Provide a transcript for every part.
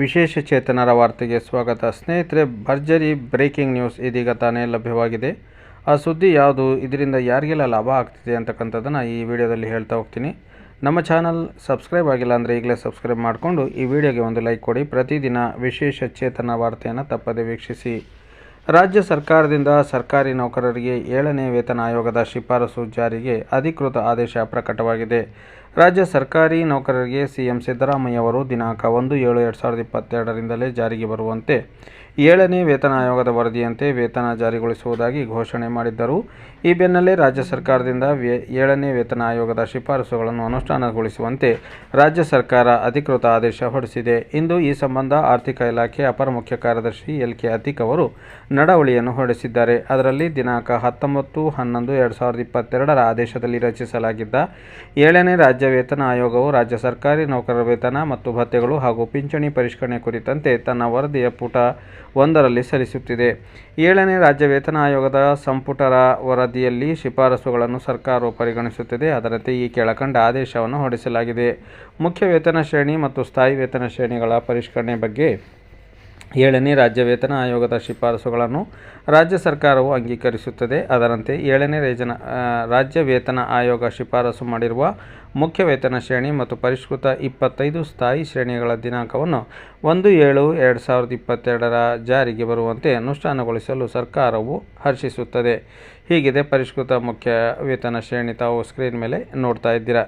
ವಿಶೇಷ ಚೇತನರ ವಾರ್ತೆಗೆ ಸ್ವಾಗತ. ಸ್ನೇಹಿತರೆ, ಭರ್ಜರಿ ಬ್ರೇಕಿಂಗ್ ನ್ಯೂಸ್ ಇದೀಗ ತಾನೇ ಲಭ್ಯವಾಗಿದೆ. ಆ ಸುದ್ದಿ ಯಾವುದು, ಇದರಿಂದ ಯಾರಿಗೆಲ್ಲ ಲಾಭ ಆಗ್ತಿದೆ ಅಂತಕ್ಕಂಥದ್ದನ್ನು ಈ ವಿಡಿಯೋದಲ್ಲಿ ಹೇಳ್ತಾ ಹೋಗ್ತೀನಿ. ನಮ್ಮ ಚಾನಲ್ ಸಬ್ಸ್ಕ್ರೈಬ್ ಆಗಿಲ್ಲ ಅಂದರೆ ಈಗಲೇ ಸಬ್ಸ್ಕ್ರೈಬ್ ಮಾಡಿಕೊಂಡು ಈ ವಿಡಿಯೋಗೆ ಒಂದು ಲೈಕ್ ಕೊಡಿ. ಪ್ರತಿದಿನ ವಿಶೇಷ ಚೇತನ ವಾರ್ತೆಯನ್ನು ತಪ್ಪದೆ ವೀಕ್ಷಿಸಿ. ರಾಜ್ಯ ಸರ್ಕಾರದಿಂದ ಸರ್ಕಾರಿ ನೌಕರರಿಗೆ ಏಳನೇ ವೇತನ ಆಯೋಗದ ಶಿಫಾರಸು ಜಾರಿಗೆ ಅಧಿಕೃತ ಆದೇಶ ಪ್ರಕಟವಾಗಿದೆ. ರಾಜ್ಯ ಸರ್ಕಾರಿ ನೌಕರರಿಗೆ ಸಿಎಂ ಸಿದ್ದರಾಮಯ್ಯ ಅವರು ದಿನಾಂಕ ಒಂದು ಏಳು ಎರಡು ಸಾವಿರದ ಇಪ್ಪತ್ತೆರಡರಿಂದಲೇ ಜಾರಿಗೆ ಬರುವಂತೆ ಏಳನೇ ವೇತನ ಆಯೋಗದ ವರದಿಯಂತೆ ವೇತನ ಜಾರಿಗೊಳಿಸುವುದಾಗಿ ಘೋಷಣೆ ಮಾಡಿದ್ದರು. ಈ ಬೆನ್ನಲ್ಲೇ ರಾಜ್ಯ ಸರ್ಕಾರದಿಂದ ಏಳನೇ ವೇತನ ಆಯೋಗದ ಶಿಫಾರಸುಗಳನ್ನು ಅನುಷ್ಠಾನಗೊಳಿಸುವಂತೆ ರಾಜ್ಯ ಸರ್ಕಾರ ಅಧಿಕೃತ ಆದೇಶ ಹೊರಡಿಸಿದೆ. ಇಂದು ಈ ಸಂಬಂಧ ಆರ್ಥಿಕ ಇಲಾಖೆ ಅಪರ ಮುಖ್ಯ ಕಾರ್ಯದರ್ಶಿ ಎಲ್ ಕೆ ಅತೀಕ್ ಅವರು ನಡವಳಿಯನ್ನು ಹೊರಡಿಸಿದ್ದಾರೆ. ಅದರಲ್ಲಿ ದಿನಾಂಕ ಹತ್ತೊಂಬತ್ತು, ಹನ್ನೊಂದು, ಎರಡು ಸಾವಿರದ ಇಪ್ಪತ್ತೆರಡರ ಆದೇಶದಲ್ಲಿ ರಚಿಸಲಾಗಿದ್ದ ಏಳನೇ ರಾಜ್ಯ ವೇತನ ಆಯೋಗವು ರಾಜ್ಯ ಸರ್ಕಾರಿ ನೌಕರರ ವೇತನ ಮತ್ತು ಭತ್ಯೆಗಳು ಹಾಗೂ ಪಿಂಚಣಿ ಪರಿಷ್ಕರಣೆ ಕುರಿತಂತೆ ತನ್ನ ವರದಿಯ ಪುಟ ಒಂದರಲ್ಲಿ ಸಲ್ಲಿಸುತ್ತಿದೆ. ಏಳನೇ ರಾಜ್ಯ ವೇತನ ಆಯೋಗದ ಸಂಪುಟರ ವರದಿಯಲ್ಲಿ ಶಿಫಾರಸುಗಳನ್ನು ಸರ್ಕಾರವು ಪರಿಗಣಿಸುತ್ತಿದೆ. ಅದರಂತೆ ಈ ಕೆಳಕಂಡ ಆದೇಶವನ್ನು ಹೊರಡಿಸಲಾಗಿದೆ. ಮುಖ್ಯ ವೇತನ ಶ್ರೇಣಿ ಮತ್ತು ಸ್ಥಾಯಿ ವೇತನ ಶ್ರೇಣಿಗಳ ಪರಿಷ್ಕರಣೆ ಬಗ್ಗೆ ಏಳನೇ ರಾಜ್ಯ ವೇತನ ಆಯೋಗದ ಶಿಫಾರಸುಗಳನ್ನು ರಾಜ್ಯ ಸರ್ಕಾರವು ಅಂಗೀಕರಿಸುತ್ತದೆ. ಅದರಂತೆ ಏಳನೇ ರೇಜನ ರಾಜ್ಯ ವೇತನ ಆಯೋಗ ಶಿಫಾರಸು ಮಾಡಿರುವ ಮುಖ್ಯ ವೇತನ ಶ್ರೇಣಿ ಮತ್ತು ಪರಿಷ್ಕೃತ ಇಪ್ಪತ್ತೈದು ಸ್ಥಾಯಿ ಶ್ರೇಣಿಗಳ ದಿನಾಂಕವನ್ನು ಒಂದು ಏಳು ಎರಡು ಸಾವಿರದ ಇಪ್ಪತ್ತೆರಡರ ಜಾರಿಗೆ ಬರುವಂತೆ ಅನುಷ್ಠಾನಗೊಳಿಸಲು ಸರ್ಕಾರವು ಹರ್ಷಿಸುತ್ತದೆ. ಹೀಗಿದೆ ಪರಿಷ್ಕೃತ ಮುಖ್ಯ ವೇತನ ಶ್ರೇಣಿ. ತಾವು ಸ್ಕ್ರೀನ್ ಮೇಲೆ ನೋಡ್ತಾ ಇದ್ದೀರಾ.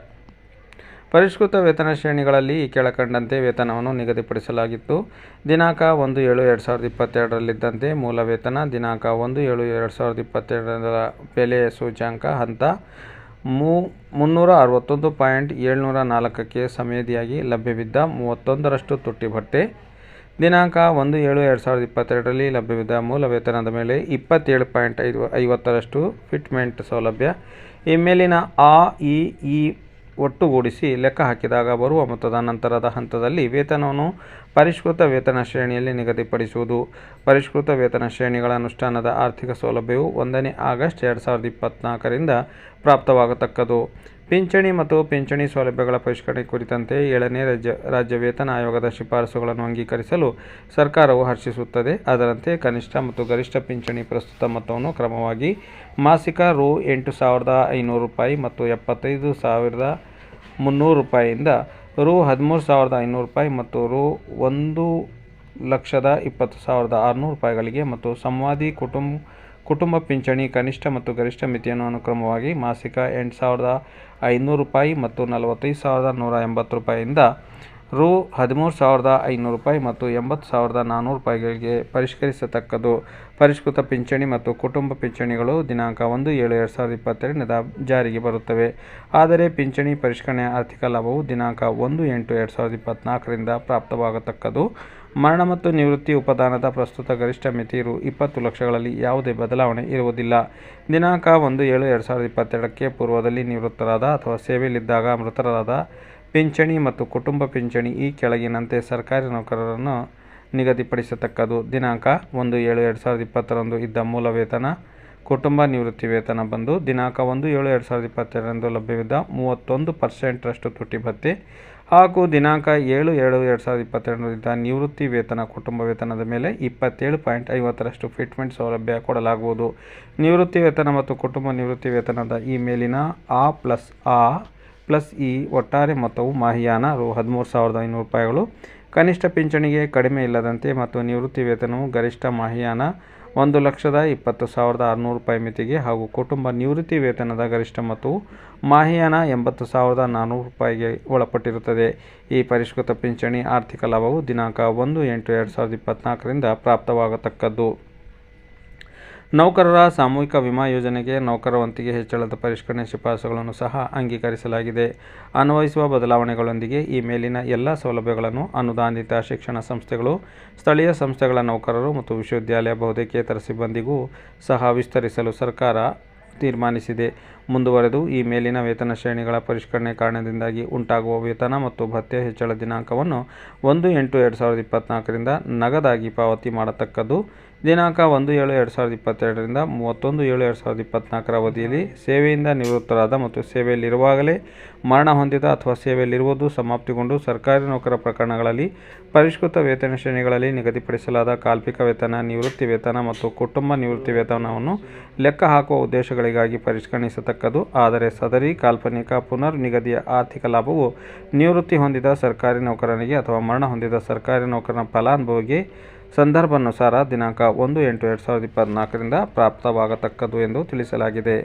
ಪರಿಷ್ಕೃತ ವೇತನ ಶ್ರೇಣಿಗಳಲ್ಲಿ ಈ ಕೆಳಕಂಡಂತೆ ವೇತನವನ್ನು ನಿಗದಿಪಡಿಸಲಾಗಿತ್ತು. ದಿನಾಂಕ ಒಂದು ಏಳು ಎರಡು ಸಾವಿರದ ಇಪ್ಪತ್ತೆರಡರಲ್ಲಿದ್ದಂತೆ ಮೂಲ ವೇತನ ದಿನಾಂಕ ಒಂದು ಏಳು ಎರಡು ಸಾವಿರದ ಇಪ್ಪತ್ತೆರಡರ ಬೆಲೆ ಸೂಚ್ಯಾಂಕ ಹಂತ ಮೂ ಮುನ್ನೂರ ಅರವತ್ತೊಂದು ಪಾಯಿಂಟ್ ಏಳ್ನೂರ ನಾಲ್ಕಕ್ಕೆ ಸಮೇಧಿಯಾಗಿ ಲಭ್ಯವಿದ್ದ ಮೂವತ್ತೊಂದರಷ್ಟು ತುಟ್ಟಿ ಭತ್ಯೆ ದಿನಾಂಕ ಒಂದು ಏಳು ಎರಡು ಸಾವಿರದ ಇಪ್ಪತ್ತೆರಡರಲ್ಲಿ ಲಭ್ಯವಿದ್ದ ಮೂಲ ವೇತನದ ಮೇಲೆ ಇಪ್ಪತ್ತೇಳು ಪಾಯಿಂಟ್ ಐದು ಐವತ್ತರಷ್ಟು ಫಿಟ್ಮೆಂಟ್ ಸೌಲಭ್ಯ. ಈ ಮೇಲಿನ ಆ ಇ ಒಟ್ಟುಗೂಡಿಸಿ ಲೆಕ್ಕ ಹಾಕಿದಾಗ ಬರುವ ಮೊತ್ತದ ನಂತರದ ಹಂತದಲ್ಲಿ ವೇತನವನ್ನು ಪರಿಷ್ಕೃತ ವೇತನ ಶ್ರೇಣಿಯಲ್ಲಿ ನಿಗದಿಪಡಿಸುವುದು. ಪರಿಷ್ಕೃತ ವೇತನ ಶ್ರೇಣಿಗಳ ಅನುಷ್ಠಾನದ ಆರ್ಥಿಕ ಸೌಲಭ್ಯವು ಒಂದನೇ ಆಗಸ್ಟ್ ಎರಡು ಸಾವಿರದ ಇಪ್ಪತ್ತ್ನಾಲ್ಕರಿಂದ ಪ್ರಾಪ್ತವಾಗತಕ್ಕದು. ಪಿಂಚಣಿ ಮತ್ತು ಪಿಂಚಣಿ ಸೌಲಭ್ಯಗಳ ಪರಿಷ್ಕರಣೆ ಕುರಿತಂತೆ ಏಳನೇ ರಾಜ್ಯ ರಾಜ್ಯ ವೇತನ ಆಯೋಗದ ಶಿಫಾರಸುಗಳನ್ನು ಅಂಗೀಕರಿಸಲು ಸರ್ಕಾರವು ಹರ್ಷಿಸುತ್ತದೆ. ಅದರಂತೆ ಕನಿಷ್ಠ ಮತ್ತು ಗರಿಷ್ಠ ಪಿಂಚಣಿ ಪ್ರಸ್ತುತ ಮೊತ್ತವನ್ನು ಕ್ರಮವಾಗಿ ಮಾಸಿಕ ರು ಎಂಟು ಸಾವಿರದ ಐನೂರು ರೂಪಾಯಿ ಮತ್ತು ಎಪ್ಪತ್ತೈದು ಸಾವಿರದ ಮುನ್ನೂರು ರೂಪಾಯಿಯಿಂದ ರು ಹದಿಮೂರು ಸಾವಿರದ ಐನೂರು ರೂಪಾಯಿ ಮತ್ತು ರು ಒಂದು ಲಕ್ಷದ ಇಪ್ಪತ್ತು ಸಾವಿರದ ಆರುನೂರು ರೂಪಾಯಿಗಳಿಗೆ ಮತ್ತು ಸಂವಾದಿ ಕುಟುಂಬ ಕುಟುಂಬ ಪಿಂಚಣಿ ಕನಿಷ್ಠ ಮತ್ತು ಗರಿಷ್ಠ ಮಿತಿಯನ್ನು ಅನುಕ್ರಮವಾಗಿ ಮಾಸಿಕ ಎಂಟು ಸಾವಿರದ ಐನೂರು ರೂಪಾಯಿ ಮತ್ತು ನಲವತ್ತೈದು ಸಾವಿರದ ನೂರ ಎಂಬತ್ತು ರೂಪಾಯಿಯಿಂದ ರು ಹದಿಮೂರು ಸಾವಿರದ ಐನೂರು ರೂಪಾಯಿ ಮತ್ತು ಎಂಬತ್ತು ಸಾವಿರದ ನಾನ್ನೂರು ರೂಪಾಯಿಗಳಿಗೆ ಪರಿಷ್ಕರಿಸತಕ್ಕದ್ದು. ಪರಿಷ್ಕೃತ ಪಿಂಚಣಿ ಮತ್ತು ಕುಟುಂಬ ಪಿಂಚಣಿಗಳು ದಿನಾಂಕ ಒಂದು ಏಳು ಎರಡು ಸಾವಿರದ ಇಪ್ಪತ್ತೆರಡರಿಂದ ಜಾರಿಗೆ ಬರುತ್ತವೆ. ಆದರೆ ಪಿಂಚಣಿ ಪರಿಷ್ಕರಣೆ ಆರ್ಥಿಕ ಲಾಭವು ದಿನಾಂಕ ಒಂದು ಎಂಟು ಎರಡು ಸಾವಿರದ ಇಪ್ಪತ್ತ್ನಾಲ್ಕರಿಂದ ಪ್ರಾಪ್ತವಾಗತಕ್ಕದ್ದು. ಮರಣ ಮತ್ತು ನಿವೃತ್ತಿ ಉಪದಾನದ ಪ್ರಸ್ತುತ ಗರಿಷ್ಠ ಮಿತಿ ರು ಇಪ್ಪತ್ತು ಲಕ್ಷಗಳಲ್ಲಿ ಯಾವುದೇ ಬದಲಾವಣೆ ಇರುವುದಿಲ್ಲ. ದಿನಾಂಕ ಒಂದು ಏಳು ಎರಡು ಸಾವಿರದ ಇಪ್ಪತ್ತೆರಡಕ್ಕೆ ಪೂರ್ವದಲ್ಲಿ ನಿವೃತ್ತರಾದ ಅಥವಾ ಸೇವೆಯಲ್ಲಿದ್ದಾಗ ಮೃತರಾದ ಪಿಂಚಣಿ ಮತ್ತು ಕುಟುಂಬ ಪಿಂಚಣಿ ಈ ಕೆಳಗಿನಂತೆ ಸರ್ಕಾರಿ ನೌಕರರನ್ನು ನಿಗದಿಪಡಿಸತಕ್ಕದು ದಿನಾಂಕ ಒಂದು ಏಳು ಎರಡು ಸಾವಿರದ ಇಪ್ಪತ್ತರಂದು ಇದ್ದ ಮೂಲ ವೇತನ, ಕುಟುಂಬ ನಿವೃತ್ತಿ ವೇತನ ಬಂದು ದಿನಾಂಕ ಒಂದು ಏಳು ಎರಡು ಸಾವಿರದ ಇಪ್ಪತ್ತೆರಡರಂದು ಲಭ್ಯವಿದ್ದ ಮೂವತ್ತೊಂದು ಪರ್ಸೆಂಟ್ರಷ್ಟು ತುಟ್ಟಿ ಭತ್ಯೆ ಹಾಗೂ ದಿನಾಂಕ ಏಳು ಏಳು ಎರಡು ಸಾವಿರದ ಇಪ್ಪತ್ತೆರಡರಿಂದ ನಿವೃತ್ತಿ ವೇತನ, ಕುಟುಂಬ ವೇತನದ ಮೇಲೆ ಇಪ್ಪತ್ತೇಳು ಪಾಯಿಂಟ್ ಐವತ್ತರಷ್ಟು ಫಿಟ್ಮೆಂಟ್ ಸೌಲಭ್ಯ ಕೊಡಲಾಗುವುದು. ನಿವೃತ್ತಿ ವೇತನ ಮತ್ತು ಕುಟುಂಬ ನಿವೃತ್ತಿ ವೇತನದ ಈ ಮೇಲಿನ ಆ ಪ್ಲಸ್ ಆ ಪ್ಲಸ್ ಈ ಒಟ್ಟಾರೆ ಮೊತ್ತವು ಮಾಹಿಯಾನ ರು ಹದಿಮೂರು ಸಾವಿರದ ಐನೂರು ರೂಪಾಯಿಗಳು. ಕನಿಷ್ಠ ಪಿಂಚಣಿಗೆ ಕಡಿಮೆ ಇಲ್ಲದಂತೆ ಮತ್ತು ನಿವೃತ್ತಿ ವೇತನವು ಗರಿಷ್ಠ ಮಾಹಿಯಾನ ಒಂದು ಲಕ್ಷದ ಇಪ್ಪತ್ತು ಸಾವಿರದ ಆರುನೂರು ರೂಪಾಯಿ ಮಿತಿಗೆ ಹಾಗೂ ಕುಟುಂಬ ನಿವೃತ್ತಿ ವೇತನದ ಗರಿಷ್ಠ ಮೊತ್ತವು ಮಾಹಿಯಾನ ಎಂಬತ್ತು ಸಾವಿರದ ನಾನ್ನೂರು ರೂಪಾಯಿಗೆ ಒಳಪಟ್ಟಿರುತ್ತದೆ. ಈ ಪರಿಷ್ಕೃತ ಪಿಂಚಣಿ ಆರ್ಥಿಕ ಲಾಭವು ದಿನಾಂಕ ಒಂದು ಎಂಟು ಎರಡು ಸಾವಿರದ ಇಪ್ಪತ್ತ್ನಾಲ್ಕರಿಂದ ಪ್ರಾಪ್ತವಾಗತಕ್ಕದ್ದು. ನೌಕರರ ಸಾಮೂಹಿಕ ವಿಮಾ ಯೋಜನೆಗೆ ನೌಕರ ವಂತಿಗೆ ಹೆಚ್ಚಳದ ಪರಿಷ್ಕರಣೆ ಶಿಫಾರಸುಗಳನ್ನು ಸಹ ಅಂಗೀಕರಿಸಲಾಗಿದೆ. ಅನ್ವಯಿಸುವ ಬದಲಾವಣೆಗಳೊಂದಿಗೆ ಈ ಮೇಲಿನ ಎಲ್ಲ ಸೌಲಭ್ಯಗಳನ್ನು ಅನುದಾನಿತ ಶಿಕ್ಷಣ ಸಂಸ್ಥೆಗಳು, ಸ್ಥಳೀಯ ಸಂಸ್ಥೆಗಳ ನೌಕರರು ಮತ್ತು ವಿಶ್ವವಿದ್ಯಾಲಯ ಬಹುತೇಕೇತರ ಸಿಬ್ಬಂದಿಗೂ ಸಹ ವಿಸ್ತರಿಸಲು ಸರ್ಕಾರ ತೀರ್ಮಾನಿಸಿದೆ. ಮುಂದುವರೆದು ಈ ಮೇಲಿನ ವೇತನ ಶ್ರೇಣಿಗಳ ಪರಿಷ್ಕರಣೆ ಕಾರಣದಿಂದಾಗಿ ಉಂಟಾಗುವ ವೇತನ ಮತ್ತು ಭತ್ಯೆ ಹೆಚ್ಚಳ ದಿನಾಂಕವನ್ನು ಒಂದು ಎಂಟು ಎರಡು ಸಾವಿರದ ಇಪ್ಪತ್ತ್ನಾಲ್ಕರಿಂದ ನಗದಾಗಿ ಪಾವತಿ ಮಾಡತಕ್ಕದ್ದು ದಿನಾಂಕ ಒಂದು ಏಳು ಎರಡು ಸಾವಿರದ ಇಪ್ಪತ್ತೆರಡರಿಂದ ಮೂವತ್ತೊಂದು ಏಳು ಎರಡು ಸಾವಿರದ ಇಪ್ಪತ್ತ್ನಾಲ್ಕರ ಅವಧಿಯಲ್ಲಿ ಸೇವೆಯಿಂದ ನಿವೃತ್ತರಾದ ಮತ್ತು ಸೇವೆಯಲ್ಲಿರುವಾಗಲೇ ಮರಣ ಹೊಂದಿದ ಅಥವಾ ಸೇವೆಯಲ್ಲಿರುವುದು ಸಮಾಪ್ತಿಗೊಂಡು ಸರ್ಕಾರಿ ನೌಕರ ಪ್ರಕರಣಗಳಲ್ಲಿ ಪರಿಷ್ಕೃತ ವೇತನ ಶ್ರೇಣಿಗಳಲ್ಲಿ ನಿಗದಿಪಡಿಸಲಾದ ಕಾಲ್ಪಿಕ ವೇತನ, ನಿವೃತ್ತಿ ವೇತನ ಮತ್ತು ಕುಟುಂಬ ನಿವೃತ್ತಿ ವೇತನವನ್ನು ಲೆಕ್ಕ ಹಾಕುವ ಉದ್ದೇಶಗಳಿಗಾಗಿ ಪರಿಷ್ಕರಿಸತಕ್ಕದ್ದು ಆದರೆ ಸದರಿ ಕಾಲ್ಪನಿಕ ಪುನರ್ ನಿಗದಿಯ ಆರ್ಥಿಕ ಲಾಭವು ನಿವೃತ್ತಿ ಹೊಂದಿದ ಸರ್ಕಾರಿ ನೌಕರನಿಗೆ ಅಥವಾ ಮರಣ ಹೊಂದಿದ ಸರ್ಕಾರಿ ನೌಕರನ ಫಲಾನುಭವಿಗೆ ಸಂದರ್ಭಾನುಸಾರ ದಿನಾಂಕ ಒಂದು ಎಂಟು ಎರಡು ಸಾವಿರದ ಇಪ್ಪತ್ತ್ನಾಲ್ಕರಿಂದ ಪ್ರಾಪ್ತವಾಗತಕ್ಕದ್ದು ಎಂದು ತಿಳಿಸಲಾಗಿದೆ.